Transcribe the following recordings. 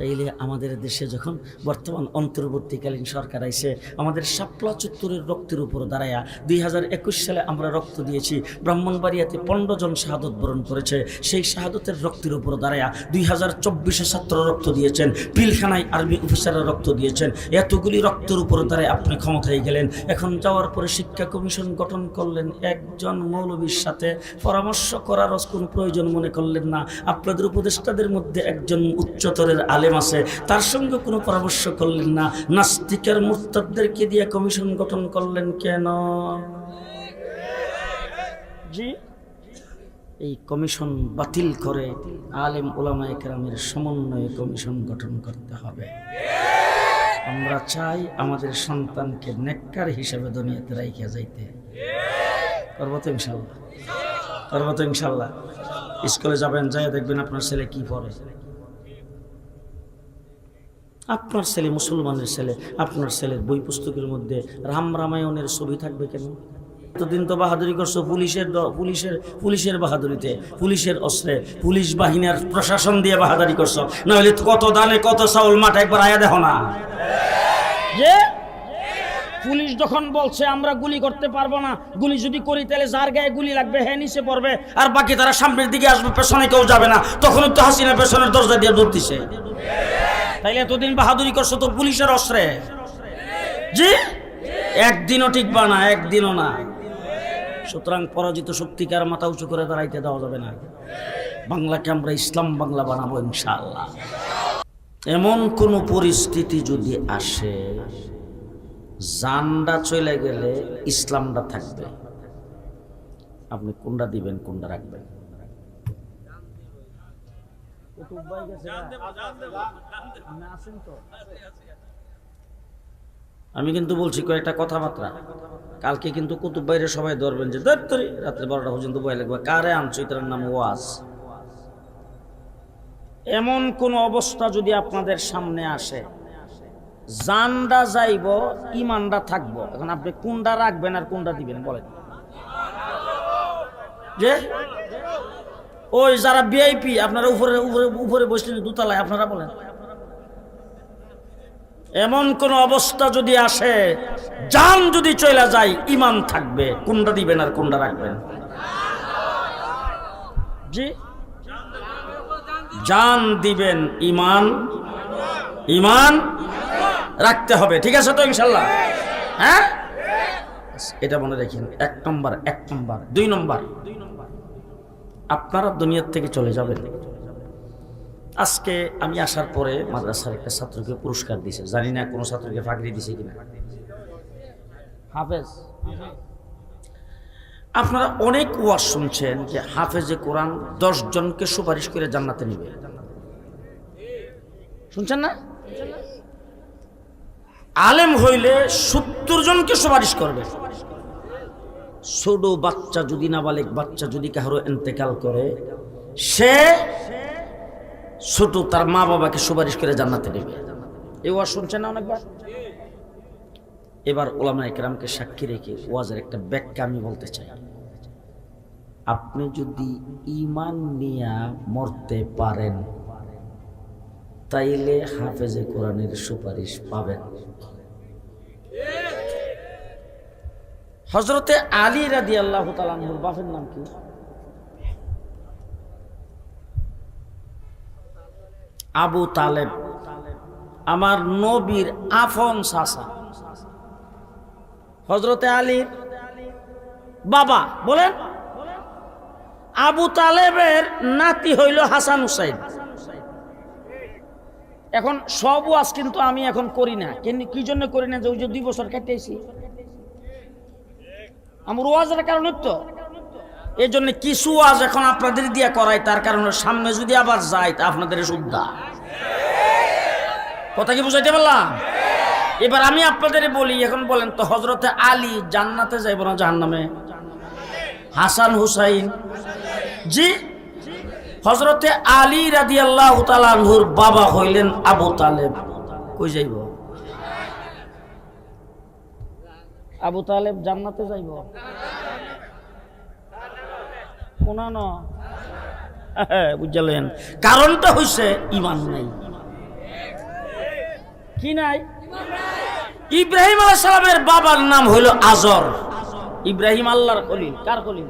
তাইলে আমাদের দেশে যখন বর্তমান অন্তর্বর্তীকালীন সরকার আইসে আমাদের শাপলা চত্বরের রক্তের উপর দাঁড়ায়া দুই হাজার একুশ সালে আমরা রক্ত দিয়েছি। ব্রাহ্মণবাড়িয়াতে পনেরো জন শাহাদত বরণ করেছে। সেই শাহাদতের রক্তের উপর দাঁড়ায়া দুই হাজার চব্বিশে ছাত্র রক্ত দিয়েছেন। পিলখানায় আর্মি অফিসাররা রক্ত দিয়েছেন। এতগুলি রক্তের উপর দাঁড়ায় আপনি ক্ষমতায় গেলেন। এখন যাওয়ার পরে শিক্ষা কমিশন গঠন করলেন। একজন মৌলবীর সাথে পরামর্শ করার কোনো প্রয়োজন মনে করলেন না। আপনাদের উপদেষ্টাদের মধ্যে একজন উচ্চতরের আলেম আছে, তার সঙ্গে কোনো পরামর্শ করলেন না। নাস্তিকের মুস্তাদদেরকে দিয়ে কমিশন গঠন করলেন কেন? জি, এই কমিশন বাতিল করে আলেম ওলামা একরামের সমন্বয়ে কমিশন গঠন করতে হবে। আমরা চাই আমাদের সন্তানকে নেককার হিসেবে দুনিয়াতে রাইখা যাইতে। করব তো ইনশাল্লাহ। করব তো ইনশাল্লাহ। স্কুলে যাবেন যাই দেখবেন আপনার ছেলে কি পড়ে। আপনার ছেলে মুসলমানের ছেলে, আপনার ছেলের বই পুস্তকের মধ্যে রাম রামায়ণের ছবি থাকবে কেন? এতদিন তো বাহাদুরি করছ পুলিশের পুলিশের পুলিশের বাহাদুরিতে, পুলিশের অস্ত্রে, পুলিশ বাহিনীর প্রশাসন দিয়ে বাহাদুরি করছ। নাহলে কত দানে কত চাউল মাঠ একবার আয়া দেখো না। যে? পুলিশ যখন বলছে, আমরা গুলি করতে পারব না, গুলি যদি করি তাহলে যার গায়ে গুলি লাগবে হ্যাঁ নিচে পড়বে, আর বাকি তারা সামনের দিকে আসবে, পেছনে কেউ যাবে না। তখন তো হাসিনা পেছনের দরজা দিয়ে ধরতেছে তাইলে এতদিন বাহাদুরি করছ তো পুলিশের অস্ত্রে? জি? একদিনও টিকবা না, একদিনও না। সুতরাং পরাজিত শক্তিকার মাথা উঁচু করে দাঁড়াইতে দেওয়া যাবে না। বাংলাকে আমরা ইসলাম বাংলা বানাবো ইনশাআল্লাহ। এমন কোন পরিস্থিতি যদি আসে জানটা চলে গেলে ইসলামটা থাকবে। আপনি কোনটা দিবেন, কোনটা রাখবেন? আমি কিন্তু বলছি কয়েকটা কথাবার্তা। কালকে কিন্তু কুতুব বাইরে সবাই ধরবেন যে দত্তরি রাত্রে বারোটা পর্যন্ত বই লাগবে। কারে আনছো? এটার নাম ওয়াজ। এমন কোন অবস্থা যদি আপনাদের সামনে আসে, জানডা যাইব, ইমানডা থাকব। এখন আপনি কোনটা রাখবেন আর কোনটা দিবেন বলেন। যে? ওই যারা ভিআইপি আপনারা উপরে উপরে উপরে বসলেন দুতলায়, আপনারা বলেন। এমন কোন অবস্থা যদি আসে, যান যদি চলে যায় ইমান থাকবে। কোনটা দিবেন আর কোনটা রাখবেন? জি? জান দিবেন ইমান ইমান রাখতে হবে, ঠিক আছে তো ইনশাল্লাহ হ্যাঁ? এটা মনে রাখেন, এক নম্বর এক নম্বর, দুই নম্বর। আপনারা দুনিয়ার থেকে চলে যাবেন। আজকে আমি আসার পরে মাদ্রাসার একটা ছাত্রকে পুরস্কার দিছে। জানি না কোনো ছাত্রকে ফাঁকরি দিছে কিনা। হাফেজ। আপনারা অনেক ওয়াজ শুনছেন যে হাফেজে কোরআন দশ জনকে সুপারিশ করে জান্নাতে নিবে। শুনছেন না? আলেম হইলে সত্তর জনকে সুপারিশ করবে। ছোট বাচ্চা যদি নাবালেক বাচ্চা যদি কারও এন্তেকাল করে, সে ছোট তার মা বাবাকে সুপারিশ করে জান্নাতে নেবে। এই ওয়াজ না অনেকবার? এবার ওলামা একরামকে সাক্ষী রেখে ওয়াজের একটা ব্যাখ্যা আমি বলতে চাই। আপনি যদি ইমান নিয়া মরতে পারেন, তাইলে হাফেজে কোরআনের সুপারিশ পাবেন। হজরতে আলী রাদি আল্লাহ তালাহুর বাপের নাম কি? আবু তালেব। আমার নবীর আফন সাসা হজরতে আলীর বাবা, বলেন। আবু তালেবের নাতি হইল হাসান হুসাইন। এখন সব ওয়াজ কিন্তু আমি এখন করি না। কি জন্য করি না? যে ওই যে দুই বছর কাটিয়েছি আমার ওয়াজের কারণে তো এই জন্য কিছু ওয়াজ এখন আপনাদের দিয়ে করাই, তার কারণে সামনে যদি আবার যাই তা আপনাদের সুদ্ধা কথা কি বুঝাইতে পারলাম? এবার আমি আপনাদের বলি, এখন বলেন তো হজরতে আলী জান্নাতে যাইব না জাহান্নামে? হাসান হুসাইন। জি? হজরতে আলী রাদি আল্লাহ তালাহুর বাবা হইলেন আবু তালেব। কই যাইব? আবু তালেব জান্নাতে যাইব। কোনা ন। বুঝলেন কারণটা হইছে ইমান নাই। কি নাই? ইব্রাহিম আলাইহিস সালামের বাবার নাম হইল আজর। ইব্রাহিম আল্লাহর খলিল। কার খলিল?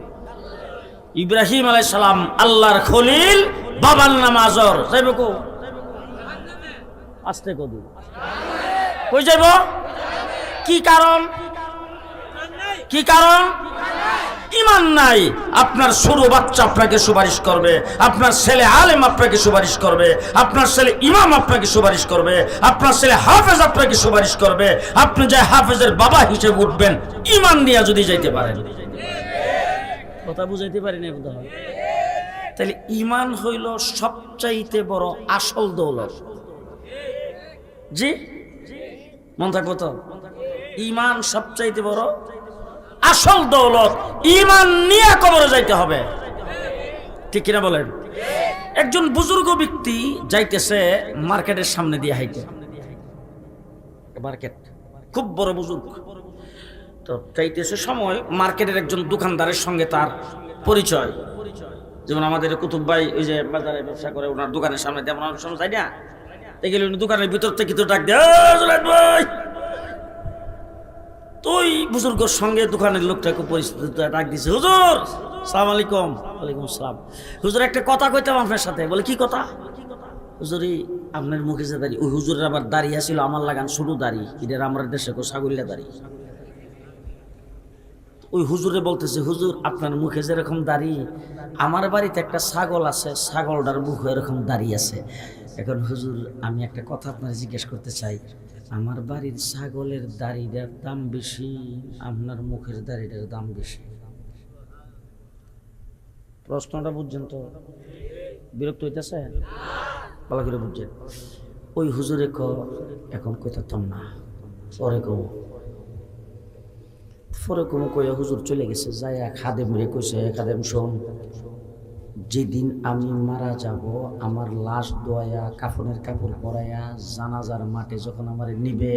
ইব্রাহিম আলাইহিস সালাম আল্লাহর খলিল, বাবার নাম আজর। যাইব কো? আস্তে কদু কই যাইব? কি কারণ? কি কারণ? ইমান নাই। আপনার সরু বাচ্চা আপনাকে সুপারিশ করবে। আপনার ছেলে আলেম আপনাকে সুপারিশ করবে। আপনার ছেলে ইমাম আপনাকে সুপারিশ করবে। আপনার ছেলে হাফেজ আপনাকে সুপারিশ করবে। আপনি যে হাফেজের বাবা হিসেবে উঠবেন ইমান নিয়ে যদি যাইতে পারেন। কথা বুঝাইতে পারি না তাহলে ইমান হইল সবচাইতে বড় আসল দৌলত। জি? মন থাকব তো? ইমান সবচাইতে বড় আসল দৌলত ইমান নিয়ে কবরে যাইতে হবে। ঠিক কিনা বলেন? একজন বুজুর্গ ব্যক্তি যাইতেছে মার্কেটের সামনে দিয়ে হাইতে মার্কেট, খুব বড় বুজুর্গ। তো চাইতেছে সময় মার্কেটের একজন দোকানদারের সঙ্গে তার পরিচয়। যেমন আমাদের কুতুব ভাই ওই যে বাজারে ব্যবসা করে, ওনার দোকানের সামনে তেমন অনেক সময় যাই না দেখলে উনি দোকানের ভিতর থেকে তো ডাক দেয় "এই জুনায়েদ ভাই বুজুর্গর সঙ্গে দোকানের লোকটাকে পরিস্থিতি ডাক দিছে, হুজুর, সালাম আলাইকুম। ওয়ালাইকুম সালাম হুজুর, একটা কথা কইতাম আপনার সাথে, বলে, কি কথা? হুজুরি আপনার মুখে যে দাঁড়ি, ওই হুজুরের আবার দাঁড়িয়ে ছিল আমার লাগান শুরু দাঁড়ি, এটার আমার দেশে কো ছাগলিয়া দাঁড়ি। ওই হুজুরে বলতেছে, হুজুর, আপনার মুখে যেরকম দাড়ি, আমার বাড়িতে একটা ছাগল আছে, ছাগলটার মুখে এরকম দাঁড়িয়ে আছে। এখন হুজুর, আমি একটা কথা আপনার জিজ্ঞেস করতে চাই। আমার বাড়ির ছাগলের দাড়িটার দাম বেশি, আপনার মুখের দাড়িটার দাম বেশি। প্রশ্নটা বুঝছেন তো? বিরক্ত হইতেছে? ভালো করে বুঝছেন। ওই হুজুরে ক, এখন কইতাম না, পরে কম। পরে কোনো কইয়া হুজুর চলে গেছে, যাইয়া খাদেম রে কইছে, খাদেম শোন। যেদিন আমি মারা যাব, আমার লাশ দোয়াইয়া কাফনের কাপড় পরাইয়া জানাজার মাঠে যখন আমার নিবে,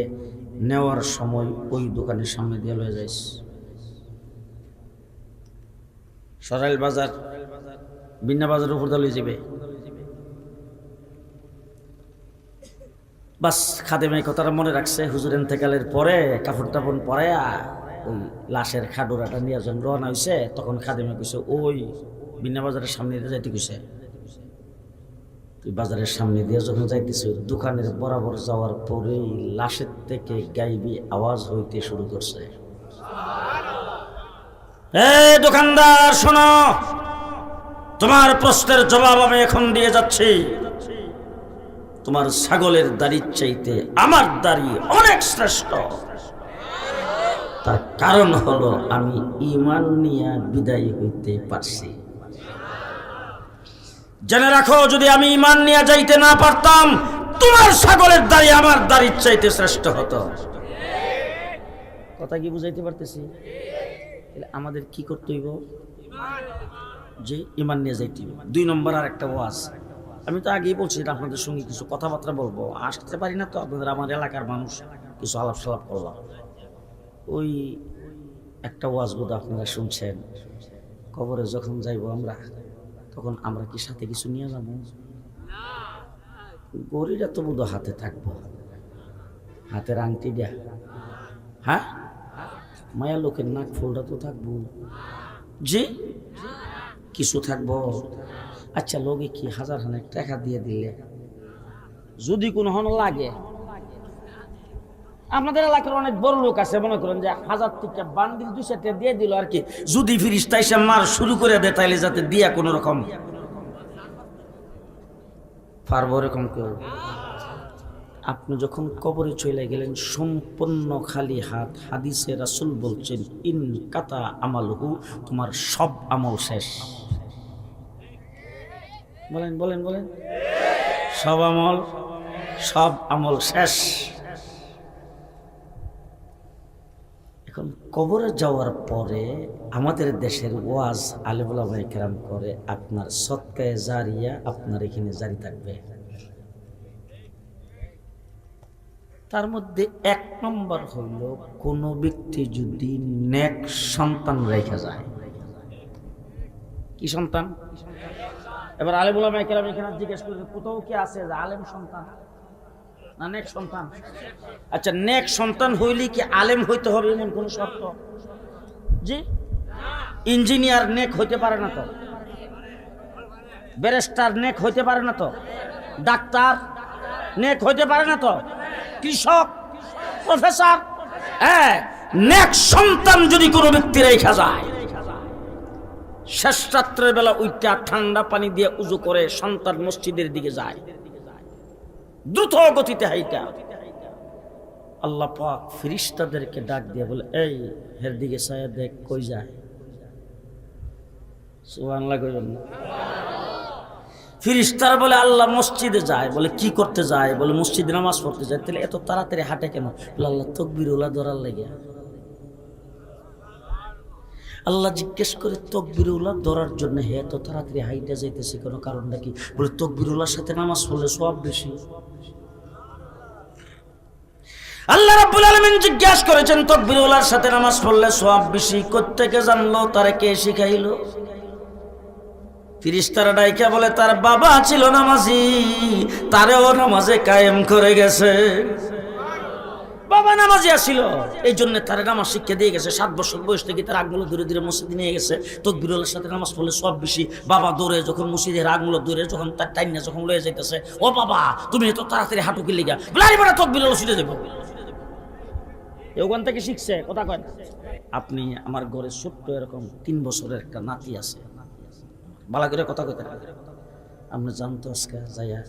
নেওয়ার সময় ওই দোকানের সামনে দিয়ে লয়ে যাইস। সরাইল বাজার, বিন্না বাজারের উপর দিয়ে যাবে বাস, খাদেম কথাটা মনে রাখছে, হুজুর এন্তেকালের পরে কাপড় টাপড় পরাইয়া ওই লাশের খাডুরাটা নিয়ে যখন রওনা হয়েছে তখন খাদেমে কইছে, ওই বিনা বাজারের সামনে দিয়ে যাইতে কইছে। তুই বাজারের সামনে দিয়ে যখন যাইতেছে দোকানের বরাবর যাওয়ার পরেই লাশের থেকে গাইবি আওয়াজ হইতে শুরু করছে। দোকানদার, শোনো। তোমার প্রশ্নের জবাব আমি এখন দিয়ে যাচ্ছি। তোমার ছাগলের দাড়ির চাইতে আমার দাড়ি অনেক শ্রেষ্ঠ। তার কারণ হলো আমি ইমান নিয়ে বিদায় হইতে পারছি। জেনে রাখো, যদি আমি ইমান নিয়ে যাইতে না পারতাম, তোমার ছাগলের দাড়ি আমার দাড়ির চাইতে শ্রেষ্ঠ হতো। কথা কি বুঝাইতে পারতেছি? আমাদের কি করতে হইব? যে ইমান নিয়ে যাইতে হইব। দুই নম্বর আর একটা ওয়াজ। আমি তো আগেই বলছি আপনাদের সঙ্গে কিছু কথাবার্তা বলব। আসতে পারি না তো, আপনাদের আমার এলাকার মানুষ কিছু আলাপ সালাপ করলাম। ওই একটা ওয়াজ বোধ আপনারা শুনছেন। কবরে যখন যাইব আমরা তখন আমরা কি সাথে কিছু নিয়ে যাব? গড়িটা তো বোধ হাতে থাকব। হাতের আংটি দেয়া হ্যাঁ? মায়া লোকের নাক ফুলটা তো থাকব। জি? কিছু থাকব। আচ্ছা লোকে কি হাজার খানেক টাকা দিয়ে দিলে? যদি কোনো হন লাগে। আপনাদের এলাকার অনেক বড় লোক আছে, মনে করেন যে হাজার থেকে বান্ডিল দুই চারটে দিয়ে দিল আর কি। যদি ফিরিস তাই সে মার শুরু করে দেয়, তাইলে যাতে দিয়া কোনো রকম পারব এরকম কেউ। আপনি যখন কবরে চলে গেলেন, সম্পূর্ণ খালি হাত, হাদিসে রাসুল বলছেন, ইন কাতা আমাল হু তোমার সব আমল শেষ। বলেন বলেন বলেন। সব আমল সব আমল শেষ। এখন কবরে যাওয়ার পরে আমাদের দেশের ওয়াজ আলিবুল্লাহ ভাই কেরাম করে, আপনার সৎকায় জারিয়া আপনার এখানে জারি থাকবে। তার মধ্যে এক নম্বর হইল কোনো ব্যক্তি যদি নেক সন্তান রেখে যায়। কি সন্তান? এবার আলিবুল্লাহ ভাই কেরাম এখানে জিজ্ঞেস করে কোথাও কি আছে আলেম সন্তান? সন্তান? আচ্ছা নেক সন্তান হইলে কি আলেম হইতে হবে এমন শর্ত? জি? ইঞ্জিনিয়ার নেক হইতে পারে না তো? নেক হইতে পারে না তো? ডাক্তার নেক হইতে পারে না তো? কৃষক? প্রফেসর? হ্যাঁ নেক সন্তান যদি কোনো ব্যক্তি রেখা যায়, শেষ রাত্রের বেলা উইটা ঠান্ডা পানি দিয়ে উজু করে সন্তান মসজিদের দিকে যায়। দ্রুত গতিতে হাইটা। আল্লাহ পাক ফিরিস্তাদেরকে ডাক দিয়ে বলে, এই হের দিকে সায়া দেখ, কই যায়? সুবাংলা কইবেন না। ফিরিস্তার বলে, আল্লাহ মসজিদে যায়। বলে, কি করতে যায়? বলে, মসজিদে নামাজ পড়তে যায়। তাহলে এত তাড়াতাড়ি হাঁটে কেন? আল্লাহ তকবির ওলা ধরার লেগে আল্লাহ জিজ্ঞেস করে, তকবিরুল্লাহ ধরার জন্য হে এত তাড়াতাড়ি হাইটা যাইতেছে কোনো? কারণ নাকি বলে, তকবিরুল্লাহর সাথে নামাজ পড়লে সব বেশি। আল্লাহ রাব্বুল আলামিন জিজ্ঞাসা করেছেন সাথে নামাজ পড়লে সব বেশি? কোত্থেকে জানলো? তারে কে শিখাইলো? ফিরিস্তারা ডাইকা বলে, তার বাবা ছিল নামাজি, তারেও নামাজে কায়েম করে গেছে। বাবা নামাজি আসছিল এই জন্য তার নামাজ শিক্ষা দিয়ে গেছে। সাত বছর বয়স থেকে তার আগগুলো ধীরে ধীরে মসজিদে নিয়ে গেছে। তকবিরুল্লার সাথে নামাজ পড়লে সব বেশি বাবা দৌড়ে যখন মসজিদের আগগুলো দৌড়ে যখন তার টাইনা যখন লয়ে যাইতেছে, ও বাবা, তুমি এত তাড়াতাড়ি হাঁটু কিলে গা বলে আরে বেটা তকবিরুল্লাহ ছুটে ওখান থেকে শিখছে, কথা কয় আপনি আমার ঘরে ছোট্ট এরকম তিন বছরের একটা নাতি আছে। বালা করে কথা কইতে আপনি জানতো আজকে যাইয়া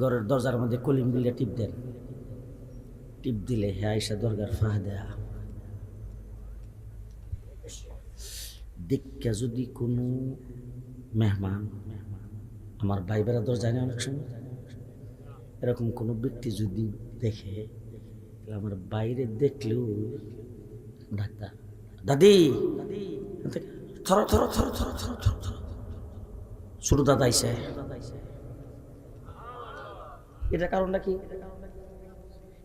ঘরের দরজার মধ্যে কলিম দিলে টিপ দেন। টিপ দিলে হে আইসা দরগার ফাঁ দেয়া দেখা যদি কোনো মেহমান, আমার ভাই বেড়াদর জানে অনেক সময়, এরকম কোনো ব্যক্তি যদি দেখে আমার বাইরে দেখলেও ডাক্তার, দাদি, থর থর থর থর থর থর থর। ছোট দাদা এটা কারণটা কি?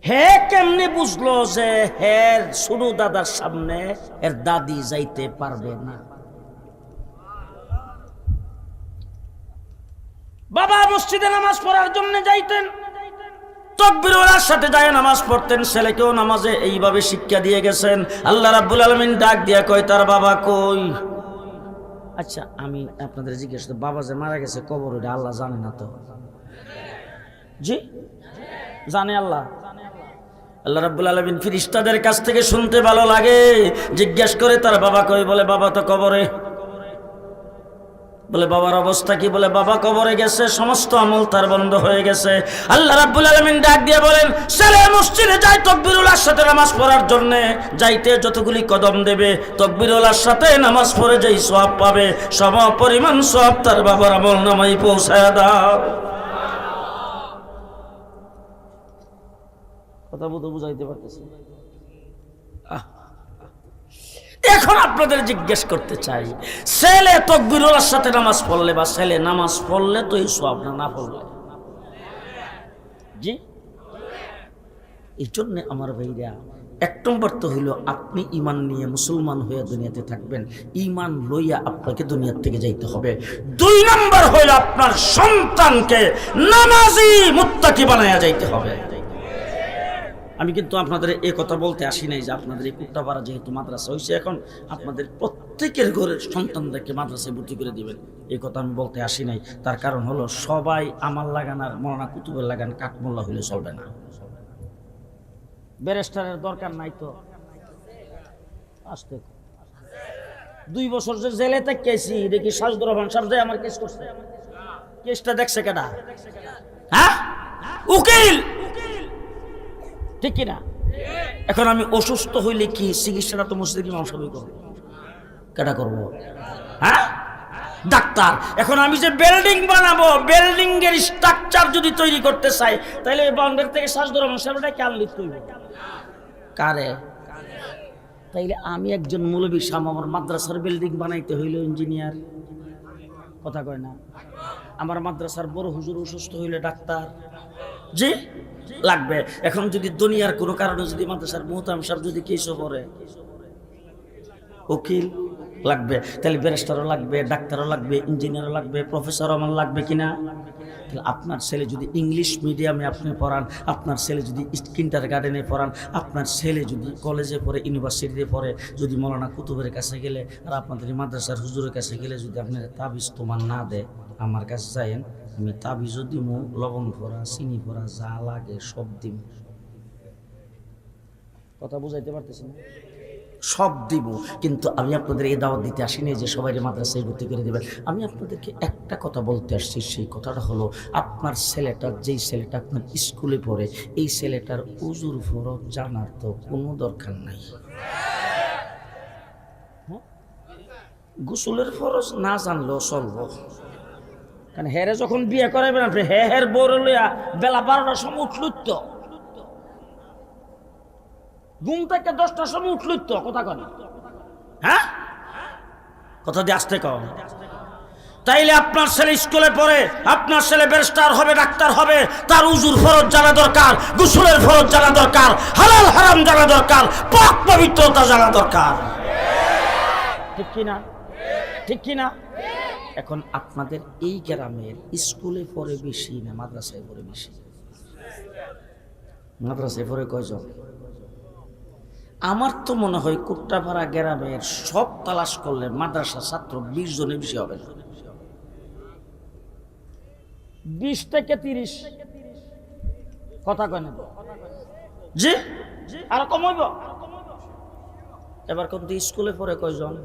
হে কেমনে বুঝলো যে হের ছোট দাদার সামনে, এর দাদি যাইতে পারবে না। বাবা মসজিদে নামাজ পড়ার জন্য যাইতেন। তকবিরওয়ালার সাথে যায় নামাজ পড়তেন, ছেলেকেও নামাজে এইভাবে শিক্ষা দিয়ে গেছেন। আল্লাহ রাব্বুল আলমিন ডাক দিয়া কয়, তার বাবা কই? আচ্ছা আমি আপনাদের জিজ্ঞেস বাবা যে মারা গেছে কবর আল্লাহ জানে না তো? জি? জানে আল্লাহ। আল্লাহ রাব্বুল আলমিন ফিরিস্তাদের কাছ থেকে শুনতে ভালো লাগে, জিজ্ঞেস করে তার বাবা কই? বলে, বাবা তো কবরে। বলে, বাবার অবস্থা কি? বলে, বাবা কবরে গেছে, সমস্ত আমল তার বন্ধ হয়ে গেছে। আল্লাহ রাব্বুল আলামিন ডাক দিয়ে বলেন, ছেলে, মসজিদে যায় তকবিরুল্লাহর সাথে নামাজ পড়ার জন্য। যাইতে যতগুলি কদম দেবে, তকবিরুল্লাহর সাথে নামাজ পড়ে যেই সওয়াব পাবে। সম পরিমাণ সওয়াব তার বাবার আমল নামাই পৌঁছায় দাও। কথা বুঝতে বুঝাইতে পারতেছি এখন আপনাদের জিজ্ঞেস করতে চাই, ছেলে তকবিরুল্লার সাথে নামাজ পড়লে বা ছেলে নামাজ পড়লে তো এই সব না না পড়লে? জি? এই জন্য আমার ভাইরা, এক নম্বর তো হইল আপনি ইমান নিয়ে মুসলমান হয়ে দুনিয়াতে থাকবেন ইমান লইয়া আপনাকে দুনিয়ার থেকে যাইতে হবে। দুই নম্বর হইল আপনার সন্তানকে নামাজি মুত্তাকি বানায়া যাইতে হবে। আমি কিন্তু আপনাদের এই কথা বলতে আসি নাই যে আপনাদের এই কুট্টাপাড়া যেহেতু মাদ্রাসা হয়েছে এখন আপনাদের প্রত্যেকের ঘরের সন্তানদেরকে মাদ্রাসায় ভর্তি করে দিবেন। এই কথা আমি বলতে আসি নাই। তার কারণ হলো, সবাই আমার লাগান আর মৌলানা কুতুবের লাগান কাঠমোল্লা হইলে চলবে না। ব্যারিস্টারের দরকার নাই তো। আসতে। দুই বছর যে জেলে থেকেছি দেখি সাজদুর রহমান সাহেব আমার কেস করছে? কেসটা দেখছে কেডা? হ্যাঁ? উকিল! ঠিক কিনা? এখন আমি অসুস্থ হইলে কি চিকিৎসাটা তো মসজিদে ইমাম সাহেব করব? কেটা করব? হ্যাঁ? ডাক্তার, এখন আমি যে বিল্ডিং বানাবো বিল্ডিং এর স্ট্রাকচার যদি তৈরি করতে চাই তাহলে বাউন্ডারি থেকে শ্বাস ধরো সাহেবটা কার লিখতে কারে? তাইলে আমি একজন মৌলবী সাম আমার মাদ্রাসার বিল্ডিং বানাইতে হইল ইঞ্জিনিয়ার কথা কয় না? আমার মাদ্রাসার বড় হুজুর অসুস্থ হইলে ডাক্তার। জি লাগবে। এখন যদি দুনিয়ার কোনো কারণে যদি মাদ্রাসার মোহতাম সাহেব যদি কেসও পড়ে, উকিল লাগবে, তাহলে ব্যারিস্টারও লাগবে, ডাক্তারও লাগবে, ইঞ্জিনিয়ারও লাগবে, প্রফেসরও আমার লাগবে কিনা? তাহলে আপনার ছেলে যদি ইংলিশ মিডিয়ামে আপনি পড়ান, আপনার ছেলে যদি কিন্টার গার্ডেনে পড়ান, আপনার ছেলে যদি কলেজে পড়ে, ইউনিভার্সিটিতে পড়ে, যদি মৌলানা কুতুবের কাছে গেলে আর আপনাদের মাদ্রাসার হুজুরের কাছে গেলে যদি আপনার তাবিজ তোমার না দেয়, আমার কাছে যাইন আমি তাবিজও দিব লবণ ভরা, চিনি ভরা, যা লাগে সব দিব কথা বুঝাইতে পারতেছি না? সব দিব কিন্তু আমি আপনাদের এই দাওয়াত দিতে আসিনি যে সবাই মাদ্রাসায় ভর্তি করে দেবেন। আমি আপনাদেরকে একটা কথা বলতে আসছি, সেই কথাটা হলো, আপনার ছেলেটা, যেই ছেলেটা আপনার স্কুলে পড়ে, এই ছেলেটার উজুর ফরজ জানার তো কোনো দরকার নাই। হ্যাঁ? গোসলের ফরজ না জানলেও চলব। কারণ হেরে যখন বিয়ে করাবেন আপনি, হে হের বড় লইয়া বেলা বারোটার সময় উঠল তো। ঘুম থেকে দশটার সময় উঠল তো, কথা কন। হ্যাঁ? কথা দিয়ে আসতে কম তাইলে আপনার ছেলে স্কুলে পড়ে, আপনার ছেলে ব্যারিস্টার হবে, ডাক্তার হবে, তার উজুর ফরজ জানা দরকার, গুসুলের ফরজ জানা দরকার, হালাল হারাম জানা দরকার, পাক পবিত্রতা জানা দরকার। ঠিক কিনা? ঠিক কিনা? এখন আপনাদের এই গ্রামের স্কুলে পড়ে বেশি না মাদ্রাসায় পড়ে বেশি? মাদ্রাসায় পড়ে কয়জন? আমার তো মনে হয় কুট্টাপাড়া গ্রামের সব তালাশ করলে মাদ্রাসা ছাত্র বিশ জনে বেশি হবে না। বিশ থেকে তিরিশ। কথা কয় না জি? আর কমাইব এবার কিন্তু স্কুলে পড়ে কয়জন?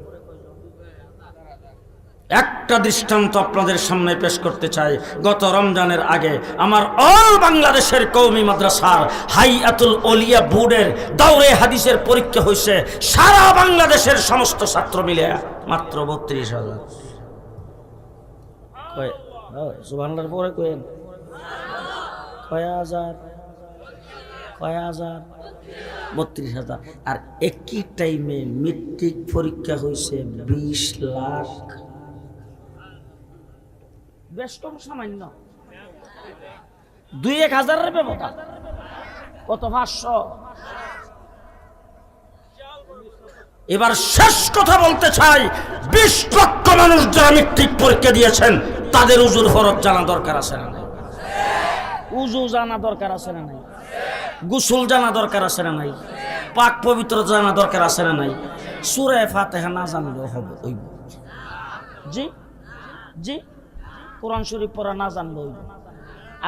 একটা দৃষ্টান্ত আপনাদের সামনে পেশ করতে চাই। গত রমজানের আগে আমার অল বাংলাদেশের কৌমি মাদ্রাসার হাইয়াতুল ওলিয়া বোর্ডের দাউরে হাদিসের পরীক্ষা হয়েছে। সারা বাংলাদেশের সমস্ত ছাত্র মিলে মাত্র বত্রিশ হাজার। হাজার? বত্রিশ হাজার। আর একই টাইমে মেট্রিক পরীক্ষা হয়েছে বিশ লাখ বেশ সামান্য। দুই এক হাজারের ব্যবধান। কত পাঁচশো? এবার শেষ কথা বলতে চাই, বিশ লক্ষ মানুষ যারা মেট্রিক পরীক্ষা দিয়েছেন, তাদের উজুর ফরজ জানা দরকার আছে না নাই? উজু জানা দরকার আছে না নাই? গোসল জানা দরকার আছে না নাই? পাক পবিত্র জানা দরকার আছে না নাই? সুরে ফাতেহা না জানলেও হবে, ওই জি? জি? কোরআন শরীফ পড়া না জানলো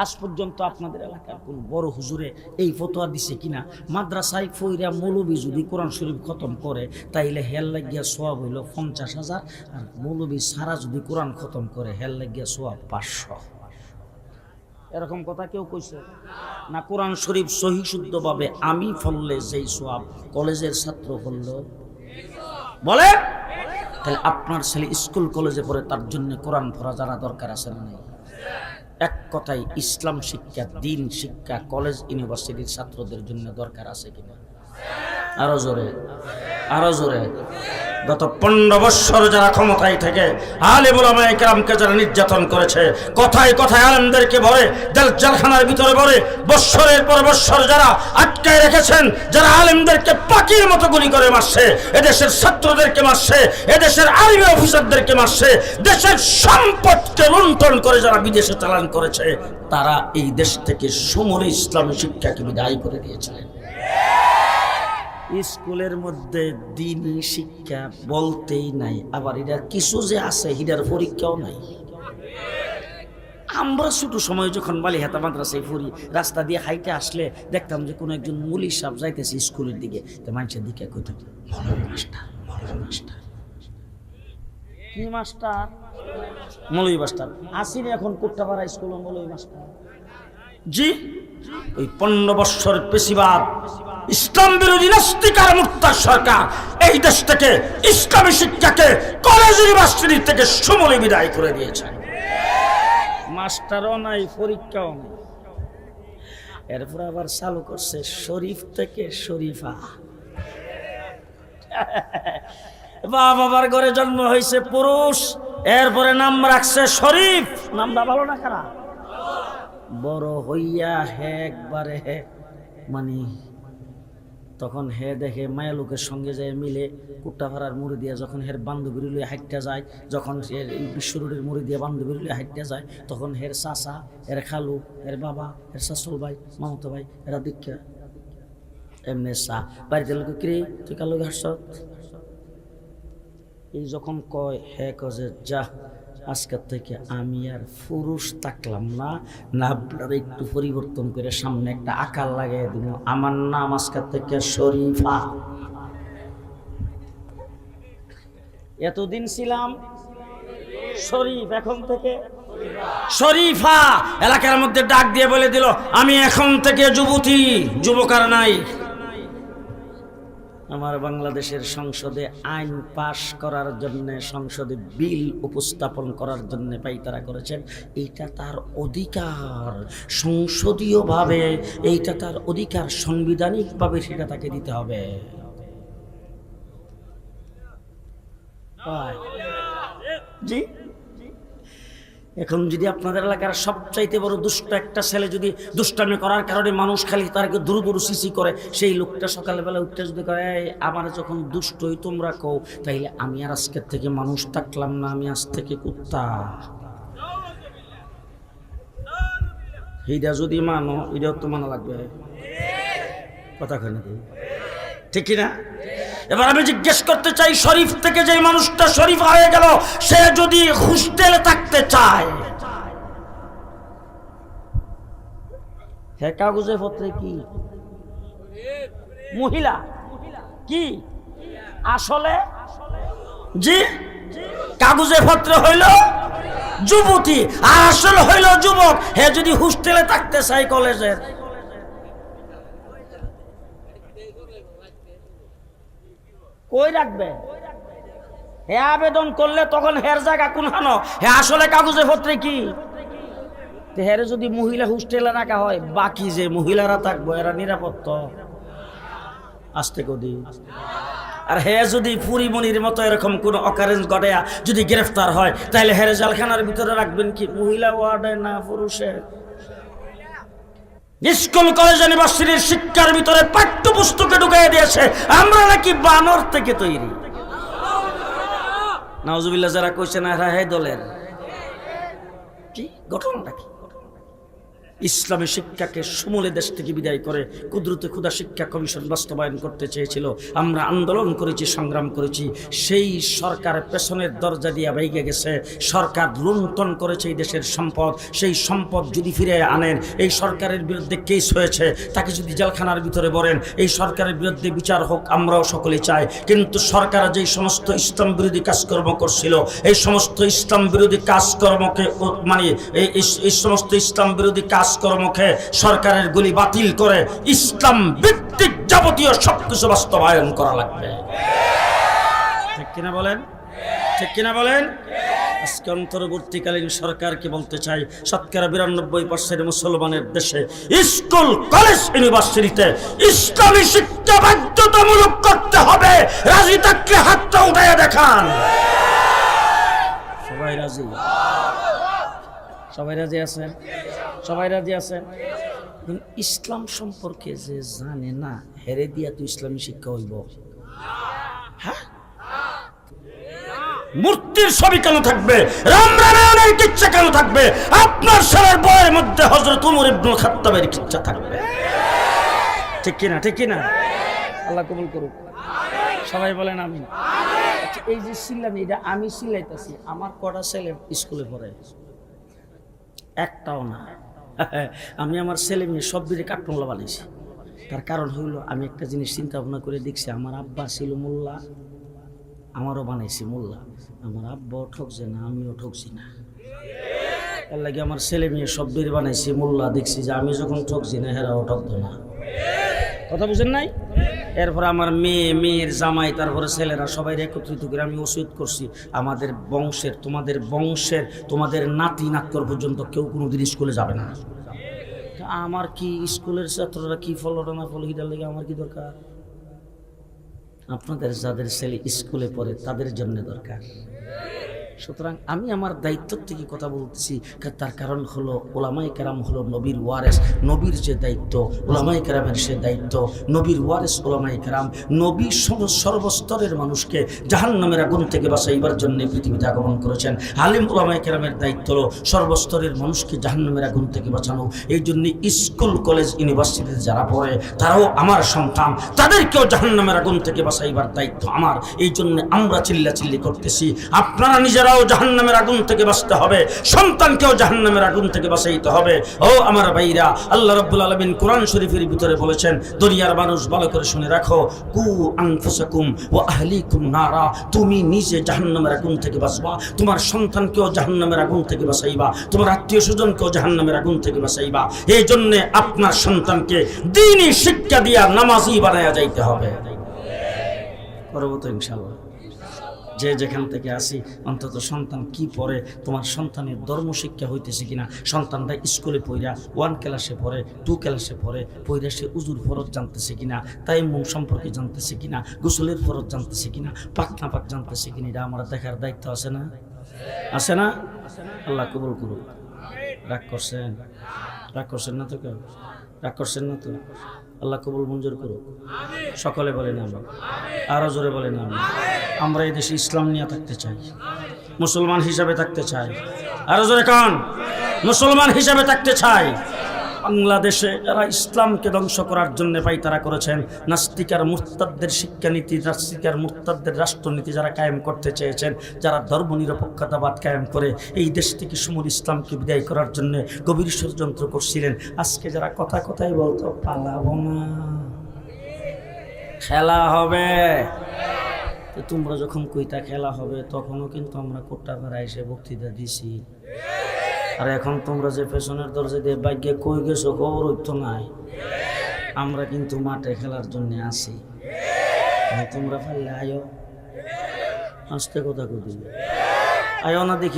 আজ পর্যন্ত আপনাদের এলাকার কোন বড় হুজুরে এই ফতোয়া দিছে কিনা? মাদ্রাসায় ফইরা মৌলবী যদি কোরআন শরীফ খতম করে, তাইলে হেল লাগিয়া সোয়াব হইল পঞ্চাশ হাজার, আর মৌলবী সারা যদি কোরআন খতম করে, হেল লাগিয়া সোয়াব পাঁচশো। এরকম কথা কেউ কইছে? না কোরআন শরীফ সহি শুদ্ধভাবে আমি ফললে যেই সোয়াব কলেজের ছাত্র ফলল? বলে তাহলে আপনার ছেলে স্কুল কলেজে পড়ে তার জন্য কোরআন পড়া জানা দরকার আছে না নাই? এক কথায় ইসলাম শিক্ষা, দিন শিক্ষা, কলেজ, ইউনিভার্সিটির ছাত্রদের জন্য দরকার আছে কিনা? আরও জোরে আরও জোরে। গত পনেরো বৎসর যারা ক্ষমতায় থেকে আলে বোলামায় কেরামকে যারা নির্যাতন করেছে, কথায় কথায় আলেমদেরকে ভরে জেলখানার ভিতরে ভরে, বৎসরের পর বৎসর যারা আটকায় রেখেছেন, যারা আলেমদেরকে পাখির মতো গুলি করে মারছে, এদেশের ছাত্রদেরকে মারছে, এদেশের আর্মি অফিসারদেরকে মারছে, দেশের সম্পদকে লুণ্ঠন করে যারা বিদেশে চালান করেছে, তারা এই দেশ থেকে সমূলে ইসলামী শিক্ষাকে বিদায় করে দিয়েছিলেন। স্কুলের মধ্যে দিনই শিক্ষা বলতেই নাই। আবার এটার কিছু যে আছে এটার পরীক্ষাও নাই। আমরা ছোট সময় যখন বালি হেতা মাদ্রাসায় ফুরি রাস্তা দিয়ে হাইটে আসলে দেখতাম যে কোনো একজন মুলি সাহেব যাইতেছে স্কুলের দিকে। তো মানুষের দিকে কইত মৌলভী মাস্টার মাস্টার। মাস্টার? আসিনি এখন কুট্টাপাড়া স্কুল মাস্টার। জি? ওই পনেরো বৎসর পেশিবাদ, ইসলাম বিরোধী নাস্তিকার মুক্তার সরকার, এই দেশ থেকে ইসলামী শিক্ষাকে কলেজ ইউনিভার্সিটি থেকে সমূলে বিদায় করে দিয়েছে। মাস্টারও নাই, পরীক্ষাও নাই। এরপর আবার চালু করছে শরীফ থেকে শরীফা। বা বাবার ঘরে জন্ম হয়েছে পুরুষ, এরপরে নাম রাখছে শরীফ। নামটা ভালো না খারাপ? বড় হইয়া হে একবারে হে মানে। তখন হে দেখে মায়া লোকের সঙ্গে যায় মিলে কুট্টাভাড়ার মুড়ি দিয়ে যখন হের বান্ধবীর লইয়া হাইটটা যায়, যখন এই বিশ্ব মুড়ি দিয়ে বান্ধবীর লইয়া হাইটটা যায়, তখন হের চাচা এর খালু এর বাবা এর শাশুল ভাই, মামতো ভাই, এরা দীক্ষা। এমনি চা, বাড়িতে লোক কিরে, তুই কালো হাসত এই যখন কয়, হে কজে যা আজকের থেকে আমি আর পুরুষ থাকলাম না। না, আপনার একটু পরিবর্তন করে সামনে একটা আকার লাগাই দিব। আমার নাম আজকের থেকে শরীফা। এতদিন ছিলাম শরীফ, এখন থেকে শরীফা। এলাকার মধ্যে ডাক দিয়ে বলে দিল, আমি এখন থেকে যুবতী, যুবকার নাই। আমার বাংলাদেশের সংসদে আইন পাশ করার জন্য সংসদে বিল উপস্থাপন করার জন্য পাইতারা করেছেন। এইটা তার অধিকার। সংসদীয়ভাবে এইটা তার অধিকার। সাংবিধানিকভাবে সেটা তাকে দিতে হবে। জি? এখন যদি আপনাদের এলাকার সবচাইতে বড় দুষ্ট একটা ছেলে যদি দুষ্টামি করার কারণে মানুষ খালি তারকে দূর দূর সিসি করে সেই লোকটা সকালবেলা উঠতে যদি করে "এই, আমার যখন দুষ্টই তোমরা কও তাইলে আমি আর আজকের থেকে মানুষ থাকলাম না আমি আজ থেকে কুত্তা। এইটা যদি মানো এটাও তো মানা লাগবে। কথা কয় নাকি ঠিক কিনা? এবার আমি জিজ্ঞেস করতে চাই, শরীফ থেকে যে মানুষটা শরীফ হয়ে গেল, সে যদি হোস্টেলে থাকতে চায়? কাগজে পত্রে কি? মহিলা? কি? আসলে? জি? কাগজে পত্রে হইল যুবতী, আর আসলে হইল যুবক। হে যদি হোস্টেলে থাকতে চাই কলেজের? কই রাখবে? হে আবেদন করলে তখন হের জায়গা কোন হানো হে আসলে কাগজে পত্রে কি? হেরে যদি মহিলা হোস্টেলে রাখা হয়, বাকি যে মহিলারা থাকব, এরা নিরাপত্ত আসতে কদি আর হে যদি পুরিমণির মতো এরকম কোন অকারেন্স ঘটে যদি গ্রেফতার হয় তাহলে হেরে জালখানার ভিতরে রাখবেন কি? মহিলা ওয়ার্ডে না পুরুষের? স্কুল, কলেজ ইউনিভার্সিটির শিক্ষার ভিতরে পাঠ্যপুস্তকে ঢুকাই দিয়েছে। আমরা নাকি বানর থেকে তৈরি। নাওজুবিল্লাহ যারা কইছে না দলের। কি? ঘটনাটা কি? ইসলামী শিক্ষাকে সমূলে দেশ থেকে বিদায় করে কুদরতে ক্ষুদা শিক্ষা কমিশন বাস্তবায়ন করতে চেয়েছিল। আমরা আন্দোলন করেছি, সংগ্রাম করেছি। সেই সরকার পেছনের দরজা দিয়ে ভেঙে গেছে। সরকার লুণ্ঠন করেছে এই দেশের সম্পদ। সেই সম্পদ যদি ফিরে আনেন, এই সরকারের বিরুদ্ধে কেস হয়েছে, তাকে যদি জেলখানার ভিতরে বলেন এই সরকারের বিরুদ্ধে বিচার হোক, আমরাও সকলে চাই। কিন্তু সরকার যেই সমস্ত ইসলাম বিরোধী কাজকর্ম করছিল, এই সমস্ত ইসলাম বিরোধী কাজকর্মকে মানে এই- সমস্ত ইসলাম বিরোধী কাজকর্মকে সরকারের গুলি বাতিল করে ইসলাম ভিত্তিক যাবতীয় সবকিছু বাস্তবায়ন করা লাগবে। ঠিক কিনা বলেন? ঠিক কিনা বলেন? আজকে অন্তর্বর্তীকালীন সরকারকে বলতে চাই শতকরা বিরানব্বই পার্সেন্ট মুসলমানের দেশে স্কুল, কলেজ, ইউনিভার্সিটিতে ইসলামী শিক্ষা বাধ্যতামূলক করতে হবে। রাজি থাকলে হাতটা উঠাইয়া দেখান। সবাই রাজি? সবাই রাজি আছেন? সবাই রাজি আছেন? ইসলাম সম্পর্কে যে জানে না হেরে দিয়া তো ইসলামী শিক্ষা হইব। হ্যাঁ? মূর্তির ছবি কেন থাকবে? রাম কিচ্ছা কেন থাকবে? আপনার সারার বয়ের মধ্যে হজরত উমর কিচ্ছা থাকবে। ঠিক কিনা ঠিক কিনা? আল্লাহ কবুল করুক। সবাই বলেন আমি আচ্ছা, এই যে সিল্লাম এটা আমি সিলাইতেছি আমার কটা ছেলে স্কুলে পড়ে? একটাও না। আমি আমার ছেলে মেয়ে সব দিকে কাঠমোলা বানিয়েছি তার কারণ হইল আমি একটা জিনিস চিন্তা ভাবনা করে দেখছি, আমার আব্বা ছিল মোল্লা, আমারও বানাইছি মোল্লা। আমার আব্বাও ঠকছে না, আমিও ঠকছি না। তার লাগে আমার ছেলে মেয়ে সব বের বানাইছি মোল্লা, দেখছি যে আমি যখন ঠকছি না, হেরাও ঠকতো না। কথা বুঝেন নাই? এরপরে আমার মেয়ে, মেয়ের জামাই, তারপরে ছেলেরা সবাই একত্রিত করে আমি ওষুধ করছি। আমাদের বংশের, তোমাদের বংশের, তোমাদের নাতি নাতকর পর্যন্ত কেউ কোনোদিন স্কুলে যাবে না। আমার কি স্কুলের ছাত্ররা কি ফলো না ফলো হিটার লেগে আমার কি দরকার? আপনাদের যাদের ছেলে স্কুলে পড়ে, তাদের জন্য দরকার। সুতরাং আমি আমার দায়িত্ব থেকে কথা বলতেছি, কা- তার কারণ হলো ওলামাই কেরাম হলো নবীর ওয়ারেস। নবীর যে দায়িত্ব ওলামাই কেরামের সে দায়িত্ব, নবীর ওয়ারেস ওলামাই কেরাম, নবী সর্বস্তরের মানুষকে জাহান নামের আগুন থেকে বাঁচাইবার জন্য পৃথিবীতে আগমন করেছেন। আলিম ওলামাই কেরামের দায়িত্ব হলো সর্বস্তরের মানুষকে জাহান নামের আগুন থেকে বাঁচানো। এই জন্য স্কুল, কলেজ, ইউনিভার্সিটিতে যারা পড়ে, তারাও আমার সন্তান। তাদেরকেও জাহান নামের আগুন থেকে বাঁচাইবার দায়িত্ব আমার। এই জন্য আমরা চিল্লা চিল্লি করতেছি। আপনারা নিজেরাও জাহান নামের আগুন থেকে বাঁচতে হবে। সন্তানকেও জাহান নামের আগুন থেকে বাঁচাইতে হবে। ও আমার ভাইরা, আল্লাহ রব্বুল আলমিন কোরআন শরীফের ভিতরে বলেছেন দরিয়ার মানুষ ভালো করে শুনে রাখো, কু আনফুসাকুম ও আহলিকুম নারা, তুমি নিজে জাহান্নামের আগুন থেকে বাঁচবা, তোমার সন্তানকেও জাহান্নামের আগুন থেকে বাঁচাইবা, তোমার আত্মীয় স্বজনকেও জাহান্নামের আগুন থেকে বাঁচাইবা। এই জন্যে আপনার সন্তানকে দিনই শিক্ষা দিয়া নামাজি বানায়া যাইতে হবে। করব তো ইনশাল্লাহ যে যেখান থেকে আসি, অন্তত সন্তান কি পড়ে, তোমার সন্তানের ধর্ম শিক্ষা হইতেছে কিনা, সন্তানরা স্কুলে পড়া ওয়ান ক্লাসে পড়ে টু ক্লাসে পড়ে পড়ে সে উজুর ফরজ জানতেছে কিনা তাই মুখ সম্পর্কে জানতেছে কিনা, গোসলের ফরজ জানতেছে কিনা পাক না পাক জানতেছে কিনা, এটা আমার দেখার দায়িত্ব আছে না? আছে না? আল্লাহ কবুল করুক। রাগ করছেন? রাগ করছেন না তো কেউ? রাগ করছেন না তো? আল্লাহ কবুল মঞ্জুর করুক। সকলে বলেন আমরা আরও জোরে বলেন আমরা আমরা এই দেশে ইসলাম নিয়ে থাকতে চাই। মুসলমান হিসাবে থাকতে চাই। আরও জোরে কান। মুসলমান হিসাবে থাকতে চাই। বাংলাদেশে যারা ইসলামকে ধ্বংস করার জন্য পাইতারা করেছেন। নাস্তিকার মুস্তাদদের শিক্ষানীতি, নাস্তিকার মুস্তাদদের রাষ্ট্রনীতি যারা কায়েম করতে চেয়েছেন, যারা ধর্মনিরপেক্ষতাবাদ কায়েম করে এই দেশ থেকে সমুল ইসলামকে বিদায় করার জন্য গভীর ষড়যন্ত্র করছিলেন। আজকে যারা কথা কথাই বলতো, পালাবো না। খেলা হবে। তোমরা যখন কইতা খেলা হবে, তখনও কিন্তু আমরা কোটা কোট্টাপাড়া এসে বক্তৃতা দিছি। আর এখন তোমরা যে পেছনের দরজা দিয়ে বাইকে কই গেছো খবর তো নাই। আমরা কিন্তু মাঠে খেলার জন্য আসি তোমরা ফেললে আয়ো। আসতে কথা কবি আয়ো না দেখি